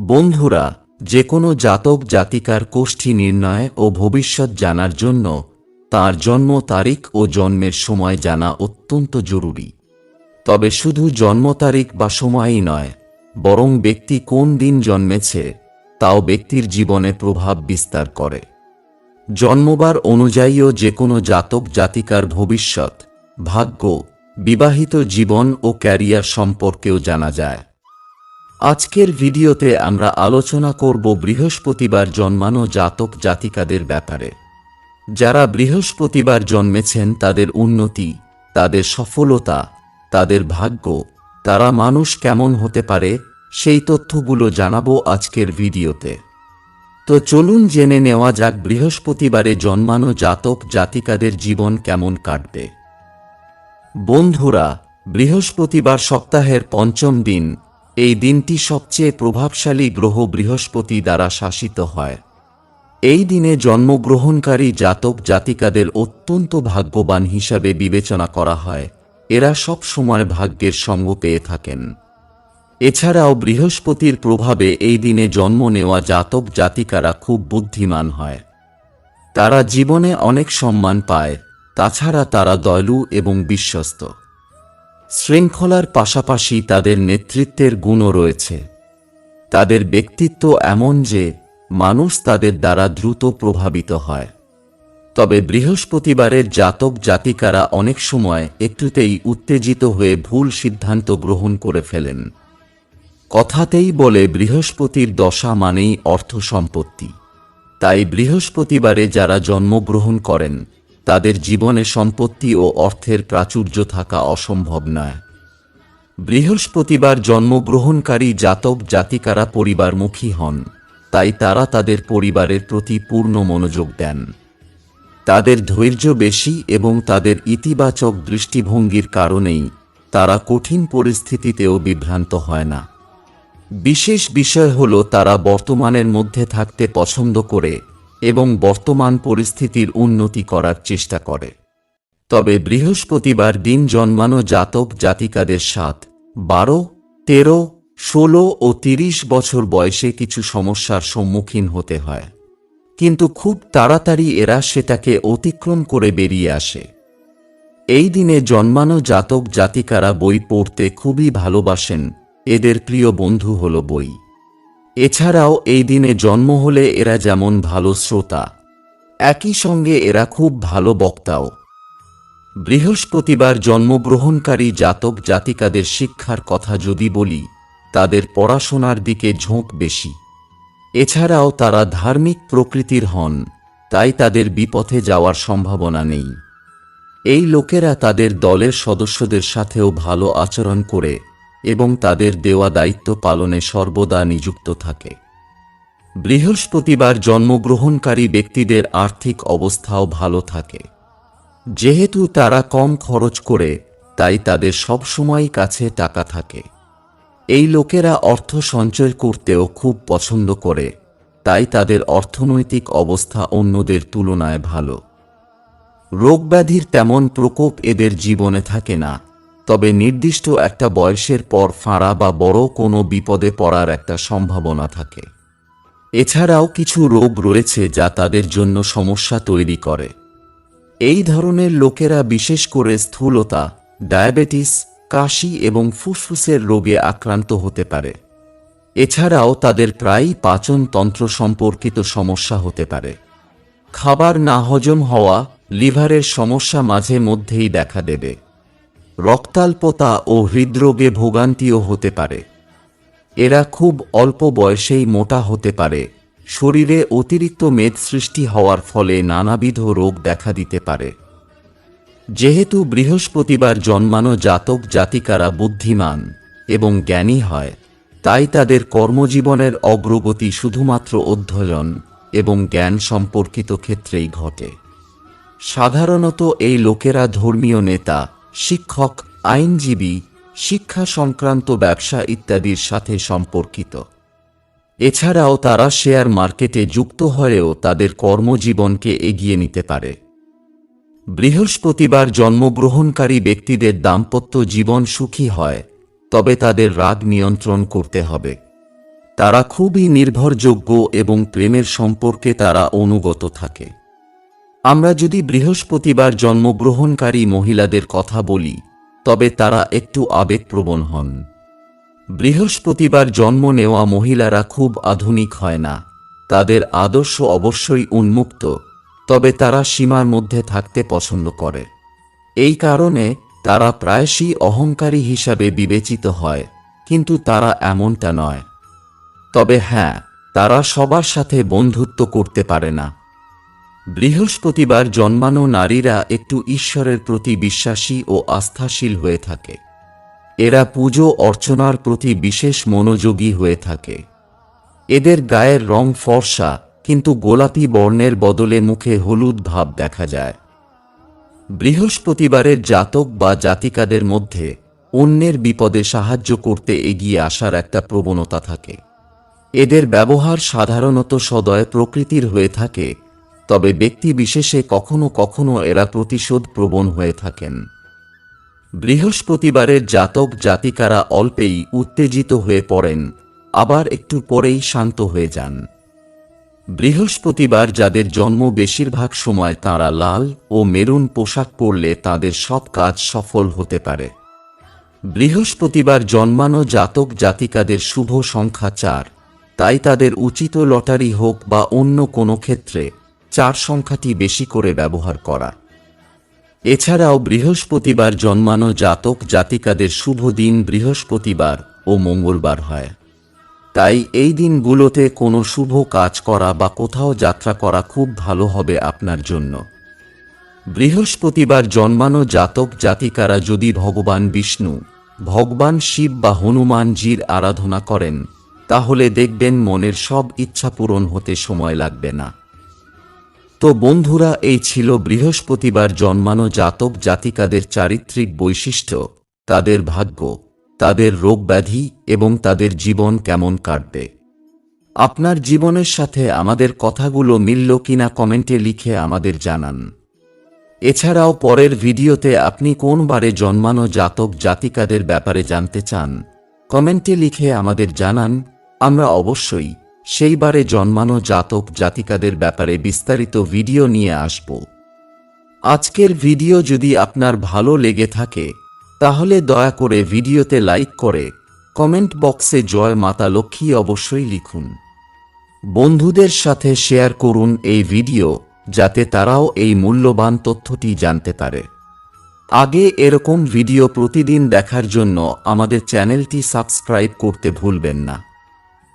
বন্ধুরা যে কোনো জাতক জাতিকার কোষ্ঠী নির্ণয় ও ভবিষ্যৎ জানার জন্য তার জন্ম তারিখ ও জন্মের সময় জানা অত্যন্ত জরুরি। তবে শুধু জন্ম তারিখ বা সময়ই নয়, বরং ব্যক্তি কোন দিন জন্মেছে তাও ব্যক্তির জীবনে প্রভাব বিস্তার করে। জন্মবার অনুযায়ীও যে কোনো জাতক জাতিকার ভবিষ্যৎ, ভাগ্য, বিবাহিত জীবন ও ক্যারিয়ার সম্পর্কেও জানা যায়। আজকের ভিডিওতে আমরা আলোচনা করব বৃহস্পতিবার জন্মানো জাতক জাতিকাদের ব্যাপারে। যারা বৃহস্পতিবার জন্মেছেন, তাদের উন্নতি, তাদের সফলতা, তাদের ভাগ্য, তারা মানুষ কেমন হতে পারে, সেই তথ্যগুলো জানাব আজকের ভিডিওতে। তো চলুন জেনে নেওয়া যাক বৃহস্পতিবারে জন্মানো জাতক জাতিকাদের জীবন কেমন কাটবে। বন্ধুরা, বৃহস্পতিবার সপ্তাহের পঞ্চম দিন এই দিনটি সবচেয়ে প্রভাবশালী গ্রহ বৃহস্পতি দ্বারা শাসিত হয়। এই দিনে জন্মগ্রহণকারী জাতক জাতিকাদের অত্যন্ত ভাগ্যবান হিসাবে বিবেচনা করা হয়। এরা সব সময় ভাগ্যের সঙ্গ পেয়ে থাকেন। এছাড়াও বৃহস্পতির প্রভাবে এই দিনে জন্ম নেওয়া জাতক জাতিকারা খুব বুদ্ধিমান হয়। তারা জীবনে অনেক সম্মান পায়। তাছাড়া তারা দয়ালু এবং বিশ্বস্ত। শৃঙ্খলার পাশাপাশি তাদের নেতৃত্বের গুণও রয়েছে। তাদের ব্যক্তিত্ব এমন যে, মানুষ তাদের দ্বারা দ্রুত প্রভাবিত হয়। তবে বৃহস্পতিবারের জাতক জাতিকারা অনেক সময় একটুতেই উত্তেজিত হয়ে ভুল সিদ্ধান্ত গ্রহণ করে ফেলেন। কথাতেই বলে বৃহস্পতির দশা মানেই অর্থ সম্পত্তি তাই বৃহস্পতিবারে যারা জন্মগ্রহণ করেন তাদের জীবনে সম্পত্তি ও অর্থের প্রাচুর্য থাকা অসম্ভব নয়। বৃহস্পতিবার জন্মগ্রহণকারী জাতক জাতিকারা পরিবারমুখী হন, তাই তারা তাদের পরিবারের প্রতি পূর্ণ মনোযোগ দেন। তাদের ধৈর্য বেশি এবং তাদের ইতিবাচক দৃষ্টিভঙ্গির কারণেই তারা কঠিন পরিস্থিতিতেও বিভ্রান্ত হয় না। বিশেষ বিষয় হল তারা বর্তমানের মধ্যে থাকতে পছন্দ করে এবং বর্তমান পরিস্থিতির উন্নতি করার চেষ্টা করে। তবে বৃহস্পতিবার দিন জন্মানো জাতক জাতিকাদের সাত, বারো, তেরো, ষোলো ও তিরিশ বছর বয়সে কিছু সমস্যার সম্মুখীন হতে হয়। কিন্তু খুব তাড়াতাড়ি এরা সেটাকে অতিক্রম করে বেরিয়ে আসে। এই দিনে জন্মানো জাতক জাতিকারা বই পড়তে খুবই ভালোবাসেন। এদের প্রিয় বন্ধু হল বই। এছাড়াও এই দিনে জন্ম হলে এরা যেমন ভালো শ্রোতা, একই সঙ্গে এরা খুব ভালো বক্তাও। বৃহস্পতিবার জন্মগ্রহণকারী জাতক জাতিকাদের শিক্ষার কথা যদি বলি, তাদের পড়াশোনার দিকে ঝোঁক বেশি। এছাড়াও তারা ধার্মিক প্রকৃতির হন, তাই তাদের বিপথে যাওয়ার সম্ভাবনা নেই। এই লোকেরা তাদের দলের সদস্যদের সাথেও ভালো আচরণ করে। এবং তাদের দেওয়া দায়িত্ব পালনে সর্বদা নিযুক্ত থাকে। বৃহস্পতিবার জন্মগ্রহণকারী ব্যক্তিদের আর্থিক অবস্থাও ভালো থাকে। যেহেতু তারা কম খরচ করে, তাই তাদের সবসময় কাছে টাকা থাকে। এই লোকেরা অর্থ সঞ্চয় করতেও খুব পছন্দ করে, তাই তাদের অর্থনৈতিক অবস্থা অন্যদের তুলনায় ভালো। রোগব্যাধির তেমন প্রকোপ এদের জীবনে থাকে না। তবে নির্দিষ্ট একটা বয়সের পর ফাঁড়া বা বড় কোনো বিপদে পড়ার একটা সম্ভাবনা থাকে। এছাড়াও কিছু রোগ রয়েছে যা তাদের জন্য সমস্যা তৈরি করে। এই ধরনের লোকেরা বিশেষ করে স্থূলতা, ডায়াবেটিস, কাশি এবং ফুসফুসের রোগে আক্রান্ত হতে পারে। এছাড়াও তাদের প্রায়ই পাচন তন্ত্র সম্পর্কিত সমস্যা হতে পারে। খাবার না হজম হওয়া লিভারের সমস্যা মাঝে মধ্যেই দেখা দেবে। রক্তাল্পতা ও হৃদরোগে ভোগান্তিও হতে পারে। এরা খুব অল্প বয়সেই মোটা হতে পারে। শরীরে অতিরিক্ত মেদ সৃষ্টি হওয়ার ফলে নানাবিধ রোগ দেখা দিতে পারে। যেহেতু বৃহস্পতিবার জন্মানো জাতক জাতিকারা বুদ্ধিমান এবং জ্ঞানী হয়, তাই তাদের কর্মজীবনের অগ্রগতি শুধুমাত্র অধ্যয়ন এবং জ্ঞান সম্পর্কিত ক্ষেত্রেই ঘটে। সাধারণত এই লোকেরা ধর্মীয় নেতা শিক্ষক, আইনজীবী, শিক্ষা সংক্রান্ত ব্যবসা ইত্যাদির সাথে সম্পর্কিত। এছাড়াও তারা শেয়ার মার্কেটে যুক্ত হয়েও তাদের কর্মজীবনকে এগিয়ে নিতে পারে। বৃহস্পতিবার জন্মগ্রহণকারী ব্যক্তিদের দাম্পত্য জীবন সুখী হয়, তবে তাদের রাগ নিয়ন্ত্রণ করতে হবে। তারা খুবই নির্ভরযোগ্য এবং প্রেমের সম্পর্কে তারা অনুগত থাকে। আমরা যদি বৃহস্পতিবার জন্মগ্রহণকারী মহিলাদের কথা বলি, তবে তারা একটু আবেগপ্রবণ হন। বৃহস্পতিবার জন্ম নেওয়া মহিলারা খুব আধুনিক হয় না। তাদের আদর্শ অবশ্যই উন্মুক্ত, তবে তারা সীমার মধ্যে থাকতে পছন্দ করে। এই কারণে তারা প্রায়শই অহংকারী হিসাবে বিবেচিত হয়, কিন্তু তারা এমনটা নয়। তবে হ্যাঁ তারা সবার সাথে বন্ধুত্ব করতে পারে না। বৃহস্পতিবার জন্মানো নারীরা একটু ঈশ্বরের প্রতি বিশ্বাসী ও আস্থাশীল হয়ে থাকে। এরা পুজো অর্চনার প্রতি বিশেষ মনোযোগী হয়ে থাকে। এদের গায়ের রং ফর্সা, কিন্তু গোলাপি বর্ণের বদলে মুখে হলুদ ভাব দেখা যায়। বৃহস্পতিবারের জাতক বা জাতিকাদের মধ্যে অন্যের বিপদে সাহায্য করতে এগিয়ে আসার একটা প্রবণতা থাকে। এদের ব্যবহার সাধারণত সদয় প্রকৃতির হয়ে থাকে তবে ব্যক্তি বিশেষে কখনো কখনো এরা প্রতিশোধ প্রবণ হয়ে থাকেন। বৃহস্পতিবারের জাতক জাতিকারা অল্পেই উত্তেজিত হয়ে পড়েন, আবার একটু পরেই শান্ত হয়ে যান। বৃহস্পতিবার যাদের জন্ম বেশিরভাগ সময় তাঁরা লাল ও মেরুন পোশাক পরলে তাদের সব কাজ সফল হতে পারে। বৃহস্পতিবার জন্মানো জাতক জাতিকাদের শুভ সংখ্যা চার, তাই তাদের উচিত লটারি হোক বা অন্য কোনো ক্ষেত্রে চার সংখ্যাটি বেশি করে ব্যবহার করা। এছাড়াও বৃহস্পতিবার জন্মানো জাতক জাতিকাদের শুভ দিন বৃহস্পতিবার ও মঙ্গলবার হয়। তাই এই দিনগুলোতে কোনো শুভ কাজ করা বা কোথাও যাত্রা করা খুব ভালো হবে আপনার জন্য। বৃহস্পতিবার জন্মানো জাতক জাতিকারা যদি ভগবান বিষ্ণু, ভগবান শিব বা হনুমানজির আরাধনা করেন, তাহলে দেখবেন মনের সব ইচ্ছা পূরণ হতে সময় লাগবে না। তো বন্ধুরা, এই ছিল বৃহস্পতিবার জন্মানো জাতক জাতিকাদের চারিত্রিক বৈশিষ্ট্য, তাদের ভাগ্য, তাদের রোগ ব্যাধি এবং তাদের জীবন কেমন কাটবে। আপনার জীবনের সাথে আমাদের কথাগুলো মিলল কিনা কমেন্টে লিখে আমাদের জানান। এছাড়াও পরের ভিডিওতে আপনি কোন বারে জন্মানো জাতক জাতিকাদের ব্যাপারে জানতে চান, কমেন্টে লিখে আমাদের জানান, আমরা অবশ্যই সেইবারে জন্মানো জাতক জাতিকাদের ব্যাপারে বিস্তারিত ভিডিও নিয়ে আসব। আজকের ভিডিও যদি আপনার ভালো লেগে থাকে, তাহলে দয়া করে ভিডিওতে লাইক করে, কমেন্ট বক্সে জয় মাতা লক্ষ্মী অবশ্যই লিখুন। বন্ধুদের সাথে শেয়ার করুন এই ভিডিও, যাতে তারাও এই মূল্যবান তথ্যটি জানতে পারে। আগে এরকম ভিডিও প্রতিদিন দেখার জন্য আমাদের চ্যানেলটি সাবস্ক্রাইব করতে ভুলবেন না।